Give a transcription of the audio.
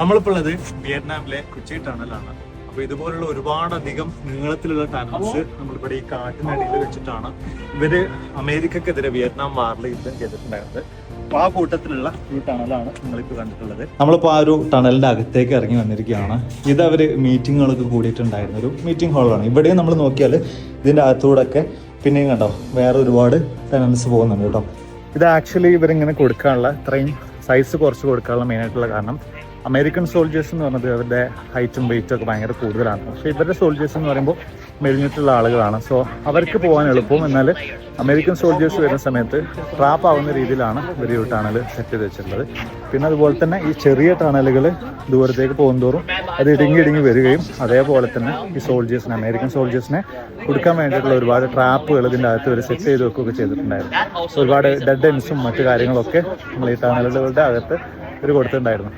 നമ്മളിപ്പോൾ ഉള്ളത് വിയറ്റ്നാമിലെ കൊച്ചി ടണലാണ്. അപ്പൊ ഇതുപോലുള്ള ഒരുപാടധികം നീളത്തിലുള്ള ടണൽസ് നമ്മളിവിടെ ഈ കാട്ടിനടിയിൽ വെച്ചിട്ടാണ് ഇവർ അമേരിക്കക്കെതിരെ വിയറ്റ്നാം വാറിൽ യുദ്ധം ചെയ്തിട്ടുണ്ടായിരുന്നത്. അപ്പൊ ആ കൂട്ടത്തിലുള്ള ഒരു ടണലാണ് നിങ്ങളിപ്പോ കണ്ടിട്ടുള്ളത്. നമ്മളിപ്പോൾ ആ ഒരു ടണലിന്റെ അകത്തേക്ക് ഇറങ്ങി വന്നിരിക്കുകയാണ്. ഇത് അവർ മീറ്റിങ്ങുകളൊക്കെ കൂടിയിട്ടുണ്ടായിരുന്ന ഒരു മീറ്റിംഗ് ഹാളാണ് ഇവിടെയും നമ്മൾ നോക്കിയാൽ ഇതിന്റെ അകത്തൂടെ ഒക്കെ പിന്നെയും കണ്ടോ വേറെ ഒരുപാട് ടണൽസ് പോകുന്നുണ്ട് കേട്ടോ. ഇത് ആക്ച്വലി ഇവരിങ്ങനെ കൊടുക്കാനുള്ള ഇത്രയും സൈസ് കുറച്ച് കൊടുക്കാനുള്ള മെയിൻ ആയിട്ടുള്ള കാരണം അമേരിക്കൻ സോൾജേഴ്സ് എന്ന് പറഞ്ഞത് അവരുടെ ഹൈറ്റും വെയിറ്റും ഒക്കെ ഭയങ്കര കൂടുതലാണ്. പക്ഷേ ഇവരുടെ സോൾജേഴ്സ് എന്ന് പറയുമ്പോൾ മെലിഞ്ഞിട്ടുള്ള ആളുകളാണ്. സോ അവർക്ക് പോകാൻ എളുപ്പം എന്നാൽ അമേരിക്കൻ സോൾജേഴ്സ് വരുന്ന സമയത്ത് ട്രാപ്പ് ആവുന്ന രീതിയിലാണ് ഇവർ ഈ ടണൽ സെറ്റ് ചെയ്ത് വെച്ചിട്ടുള്ളത്. പിന്നെ അതുപോലെ തന്നെ ഈ ചെറിയ ടണലുകൾ ദൂരത്തേക്ക് പോകുന്തോറും അത് ഇടുങ്ങി ഇടുങ്ങി വരികയും അതേപോലെ തന്നെ ഈ സോൾജേഴ്സിനെ അമേരിക്കൻ സോൾജേഴ്സിനെ കൊടുക്കാൻ വേണ്ടിയിട്ടുള്ള ഒരുപാട് ട്രാപ്പുകൾ ഇതിന്റെ അകത്ത് ഒരു സെറ്റ് ചെയ്ത് വെക്കുകയൊക്കെ ചെയ്തിട്ടുണ്ടായിരുന്നു. ഒരുപാട് ഡെഡ് എൻസും മറ്റു കാര്യങ്ങളൊക്കെ നമ്മൾ ഈ ടണലുകളുടെ അകത്ത് ഇവർ കൊടുത്തിട്ടുണ്ടായിരുന്നു.